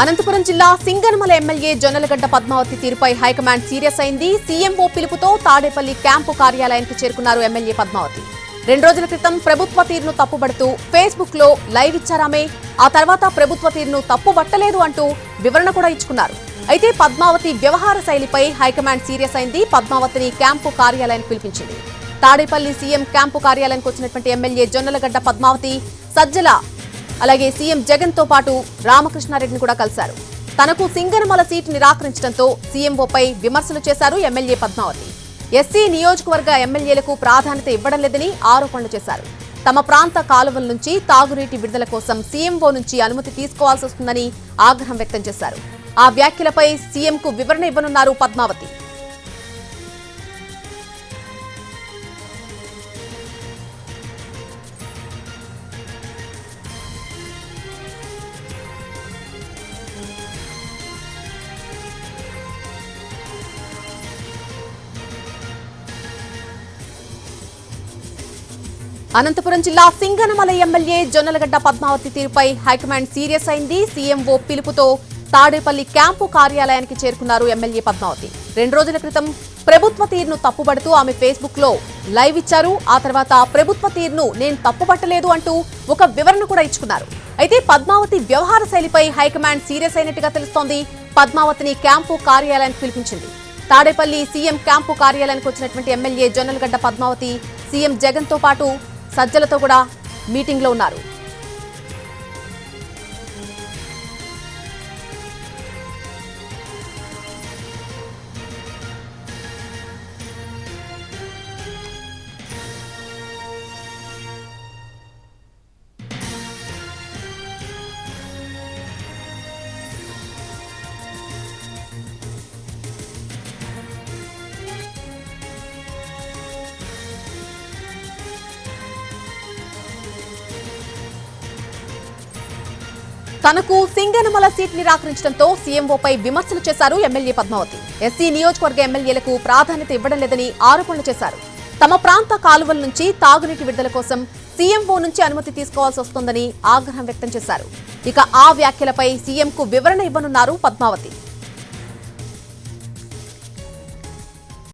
అనంతపురం జిల్లా సింగనమల ఎమ్మెల్యే జొన్నలగడ్డ పద్మావతి తీరుపై high command serious అయింది. సీఎంఓ పిలుపుతో తాడేపల్లి క్యాంపు కార్యాలయానికి చేరుకున్నారు ఎమ్మెల్యే పద్మావతి. రెండు రోజుల క్రితం ప్రభుత్వ తీరును తప్పుబడుతూ ఫేస్బుక్లో లైవ్ ఇచ్చారామే. ఆ తర్వాత ప్రభుత్వ తీరును తప్పుబట్టలేదు అంటూ వివరణ కూడా ఇచ్చుకున్నారు. అయితే పద్మావతి వ్యవహార శైలిపై హైకమాండ్ సీరియస్ అయింది. పద్మావతిని క్యాంపు కార్యాలయానికి పిలిపించింది. తాడేపల్లి సీఎం క్యాంపు కార్యాలయానికి వచ్చినటువంటి ఎమ్మెల్యే జొన్నలగడ్డ పద్మావతి సజ్జల అలాగే సీఎం జగన్తో పాటు రామకృష్ణారెడ్డిని కూడా కలిశారు. తనకు సింగనమల సీటు నిరాకరించడంతో సీఎంఓపై విమర్శలు చేశారు ఎమ్మెల్యే పద్మావతి. ఎస్సీ నియోజకవర్గ ఎమ్మెల్యేలకు ప్రాధాన్యత ఇవ్వడం లేదని ఆరోపణలు చేశారు. తమ ప్రాంత కాలువల నుంచి తాగునీటి విడుదల కోసం సీఎంఓ నుంచి అనుమతి తీసుకోవాల్సి వస్తుందని ఆగ్రహం వ్యక్తం చేశారు. ఆ వ్యాఖ్యలపై సీఎంకు వివరణ ఇవ్వనున్నారు పద్మావతి. అనంతపురం జిల్లా సింగనమల ఎమ్మెల్యే జొన్నలగడ్డ పద్మావతి తీరుపై హైకమాండ్ సీరియస్ అయింది. సీఎంఓ పిలుపుతో తాడేపల్లి క్యాంపు కార్యాలయానికి చేరుకున్నారు ఎమ్మెల్యే పద్మావతి. రెండు రోజుల క్రితం ప్రభుత్వ తీరును తప్పుబడుతూ ఆమె ఫేస్బుక్లో లైవ్ ఇచ్చారు. ఆ తర్వాత ప్రభుత్వ తీరును నేను తప్పుపట్టలేదు అంటూ ఒక వివరణ కూడా ఇచ్చుకున్నారు. అయితే పద్మావతి వ్యవహార శైలిపై హైకమాండ్ సీరియస్ అయినట్టుగా తెలుస్తోంది. పద్మావతిని క్యాంపు కార్యాలయానికి పిలిపించింది. తాడేపల్లి సీఎం క్యాంపు కార్యాలయానికి వచ్చినటువంటి ఎమ్మెల్యే జొన్నలగడ్డ పద్మావతి సీఎం జగన్తో పాటు సజ్జలతో కూడా మీటింగ్లో ఉన్నారు. తనకు సింగనమల సీట్ నిరాకరించడంతో సీఎంఓపై విమర్శలు చేశారు ఎమ్మెల్యే పద్మావతి. ఎస్సీ నియోజకవర్గ ఎమ్మెల్యేలకు ప్రాధాన్యత ఇవ్వడం లేదని ఆరోపణలు చేశారు. తమ ప్రాంత కాలువల నుంచి తాగునీటి విడుదల కోసం సీఎంఓ నుంచి అనుమతి తీసుకోవాల్సి వస్తోందని ఆగ్రహం వ్యక్తం చేశారు. ఇక ఆ వ్యాఖ్యలపై సీఎంకు వివరణ ఇవ్వనున్నారు పద్మావతి.